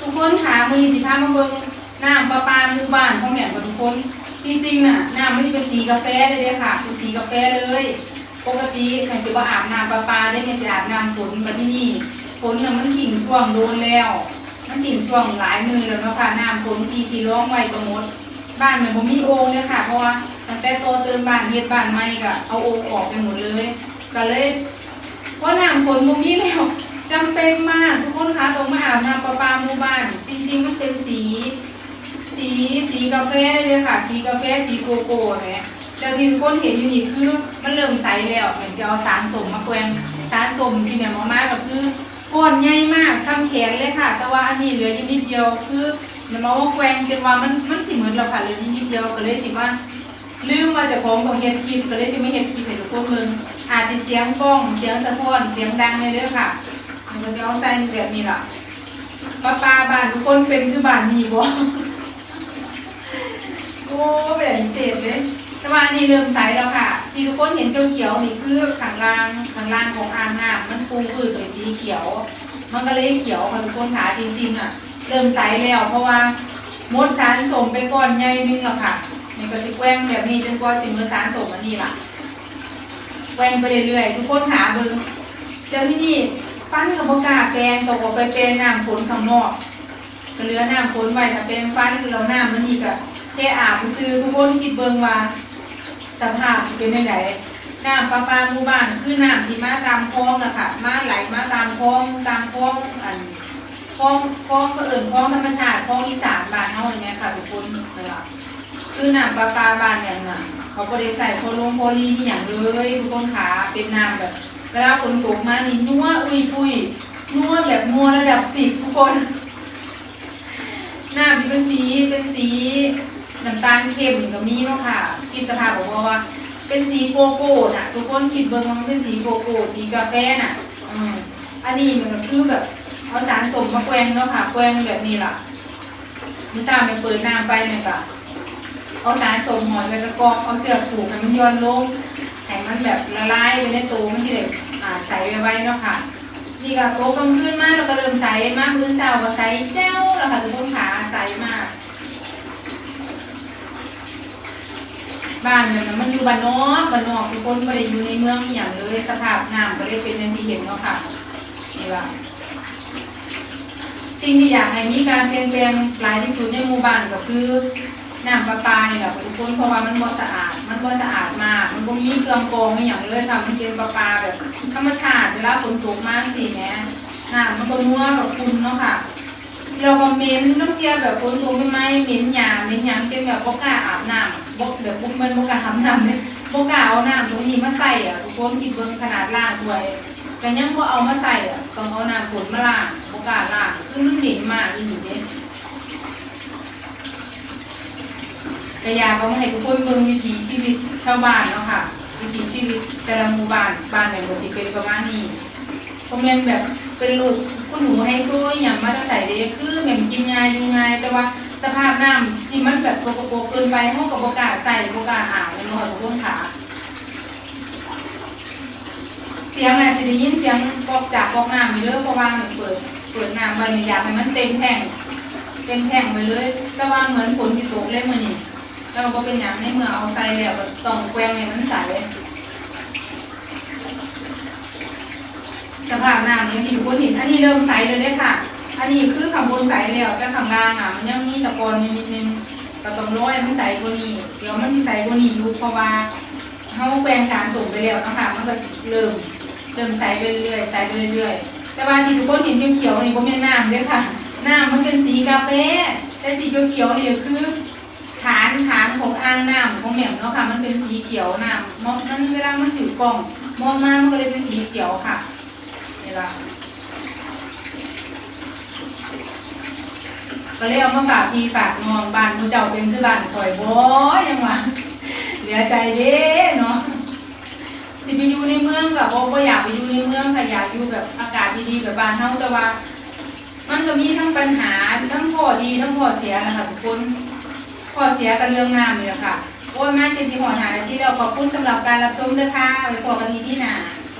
ทุกคนขามือสิพามาเบิ่งน้ำประปลาหมู่บ้านของแม่กับทุกคนจริงๆน่ะน้ำมันจะเป็นสีกาแฟเลยเด้ค่ะเป็นสีกาแฟเลย ปกติแม่จะว่าอาบน้ำประปลาได้แม่จะอาบน้ำฝนมาที่นี่ฝนน่ะมันถิ่งช่วงโดนแล้ว มันถิ่งช่วงหลายมือแล้วเนาะค่ะน้ำฝนทีที่ร้องไว้ก็หมด บ้านแม่บ่มีโอ่งเลยค่ะเพราะว่าตั้งแต่โตเติมบ้านเฮ็ดบ้านใหม่ก็เอาโอ่งออกไปหมดเลยก็เลยเพราะน้ำฝนมุมนี้แล้วจำเป็นมากทุกคนคะต้องมาอาบน้ำประ ปาหมู่บ้านจริงๆมันเป็นสี สีสีกาแฟเลยค่ะ สีกาแฟสีโกโก้เนี่ยแล้วที่คนเห็นอยู่นี่คือมันเริ่มใสแล้วเหมือนจะเอาสารสมมาแกวนสารสมที่เนี่ยมากๆก็คือก้อนใหญ่มากซ้ำแขนเลยค่ะ แต่ว่าอันนี้เหลืออยู่นิดเดียวคือมันมาว่าแกวนจนว่ามันมันสิเหมือนเราค่ะเหลืออยู่นิดเดียวก็เลยสิว่าลืมมาจากของของเฮ็ดคลิปก็เลยจะไม่เฮ็ดคลิปให้ทุกคนเบิ่งอาจจะเสียงกล้องเสียงสะท้อนเสียงดังเลยเด้อค่ะมันก็จะเอาใส่แบบนี้ล่ะ ป้าป้าบ้านทุกคนเป็นคือบ้านนี้บ่โอ้แบบเศษเลยแต่ว่าอันนี้เริ่มใสแล้วค่ะ ที่ทุกคนเห็นเขียวๆนี่คือข้างลางข้างลางของอ่างน้ำมันปูพื้นด้วยสีเขียว มันก็เลยเขียวค่ะทุกคนขาจริงๆอะ เริ่มใสแล้ว เพราะว่ามดสารสมไปก่อนใหญ่นึงแล้วค่ะนี่ก็สิแกว้งแบบนี้จนกว่าสิมือสารสมอันนี้ล่ะแกว้งไปเรื่อยๆทุกคนหาเบิ่งเจ้าที่นี่ ฟันกับบกาแปลงตกออกไปแปลงน้ำฝนข้างนอกก็เหลือน้ำฝนไว้ถ้าแปลงฟันเราน้ำมันนี่ก็แค่อาบซื้อทุกคนคิดเบิงว่าสภาพเป็นยังไงน้ำประปาหมู่บ้านคือน้ำที่มาตามคลองนะคะมาไหลมาตามคลองตามคลองอันคลองคลองก็เอิ่นคลองธรรมชาติคลองอีสานบ้านเฮาอย่างเงี้ยค่ะทุกคนนะคะคือน้ำปลาปลาบ้านเนี่ยน เขาก็ได้ใส่โคลงโคลีที่อย่างเลยทุกคนขาเป็นน้ำแบบเวลาฝนตกมานี่นัวอุยปุยนัวแบบนัวระดับสิบทุกคนน้ำมีเป็นสีเป็นสีน้ำตาลเข้มก็มีเนาะค่ะคิดสภาพบอกว่า เป็นสีโกโก้น่ะ ทุกคนคิดเบิ่งมันเป็นสีโกโก้สีกาแฟน่ะอันนี้มันก็คือแบบเอาสารสมมาแกว่งเนาะค่ะแกว่งแบบนี้ล่ะนี่ทราบมันเปิดน้ำไปเนี่ยก็ เอาสารสมหอยไปกระกอกเอาเสือผูกให้มันย้อนลงให้มันแบบละลายไปในตัวมันที่เด็กอ่าใส่ไว้เนาะค่ะนี่ก็โตกลางคืนมากเราก็เริ่มใส่มากมือเช้าก็ใส่แจ้วแล้วค่ะทุกคนขาใส่มากบ้านเนี่ยมันอยู่บ้านนอกบ้านนอกทุกคนไม่ได้อยู่ในเมืองอหย่างเลยสภาพน้ำก็เลยเป็นอย่างที่เห็นเนาะค่ะนี่ว่าสิ่งที่อยากให้มีการเปลี่ยนแปลงหลายที่สุดในหมู่บ้านก็คือ น้ำประปาเนี่ยแหละทุกคนเพราะว่ามันบ่สะอาด มันบ่สะอาดมาก มันบ่มีเครื่องกรองไม่อย่างเลยค่ะ มันเป็นประปาแบบธรรมชาติเวลาฝนตกมากสิแม่น้ำมันก็นัวแบบคุณเนาะค่ะ เราก็เหม็นน้ำเทียแบบฝนตกไม่ไหมเหม็นหยาเหม็นหยางเป็นแบบบ่กล้าอาบน้ำบ่แบบบ่มันบ่กล้าอาบน้ำเนี่ยบ่กล้าเอาน้ำตรงนี้มาใส่อะทุกคนคิดเบิ่งขนาดล่างด้วยแต่ยังบ่เอามาใส่อะต้องเอาน้ำฝนมาล้างบ่กล้าล้างคือมันเหม็นมากอี หลีเด้ก็อยากเอามาให้ทุกคนเบิ่งวิถีชีวิตชาวบ้านเนาะค่ะ วิถีชีวิตแต่ละหมู่บ้านบ้านแม่นบ่สิเป็นประมาณนี้ก็แม่นแบบเป็นลูกคุณหนูให้ช่วยอย่างมาจะใส่เด้คือแม่นกินง่าอยู่ไงแต่ว่าสภาพน้ำที่มันแบบโกโกเกินไปเฮาก็บ่กล้าใส่บ่กล้าอาบเลยเนาะทุกคนค่ะเสียงอะไรสิได้ยินเสียงกอกจากกอกน้ำไปเด้อเพราะว่ามันเปิดเปิดน้ำไว้ไม่อยากให้มันเต็มแท่งเต็มแท่งไปเลย แต่ว่าเหมือนฝนที่ตกเล่มมือนี่ แล้วก็เป็นอย่างในเมื่อเอาใส่แล้วก็ต้องแกวงให้มันใสสภาพน้ำอย่างที่ทุกคนเห็นอันนี้เริ่มใสเลยเด้ค่ะ อันนี้คือข้างบนใสแล้วแต่ข้างล่างอะมันยังมีตะกอนอยู่นิดนึงก็ต้องร้อยมันใสกว่านี้เดี๋ยวมันจะใสกว่านี้อยู่เพราะว่าเขาแปลงสารส่งไปแล้วนะคะมันก็เริ่มเริ่มใสไปเรื่อยๆใสไปเรื่อยๆแต่ว่าที่ทุกคนเห็นเขียวๆนี่ก็เป็นน้ำเด้ค่ะน้ำมันเป็นสีกาแฟแต่สีเขียวๆนี่คือางน้ำของแหม่มเนาะค่ะ มันเป็นสีเขียวน้ำมองมันเวลามันถือกล่องมองมามันก็เลยเป็นสีเขียวค่ะเนี่ละก็เลยเอามาฝากพี่ฝากน้องบ้านหมูเจ้าเป็นคือบ้านข่อยบ่ยังวะเหลือใจเด้เนาะสิไปอยู่ในเมืองกับบ่บ่อยากไปอยู่ในเมืองค่ะอยากอยู่แบบอากาศดีๆแบบบ้านเฮาแต่ว่า มันก็มีทั้งปัญหาทั้งข้อดีทั้งข้อเสียนะคะทุกคน ข้อเสียกันเรื่องน้ำนี่แหละค่ะ โอ้ยมาเจนที่หัวหาที่เราขอบคุณสำหรับการรับชมด้วยค่ะไว้พบกันทีที่หน้า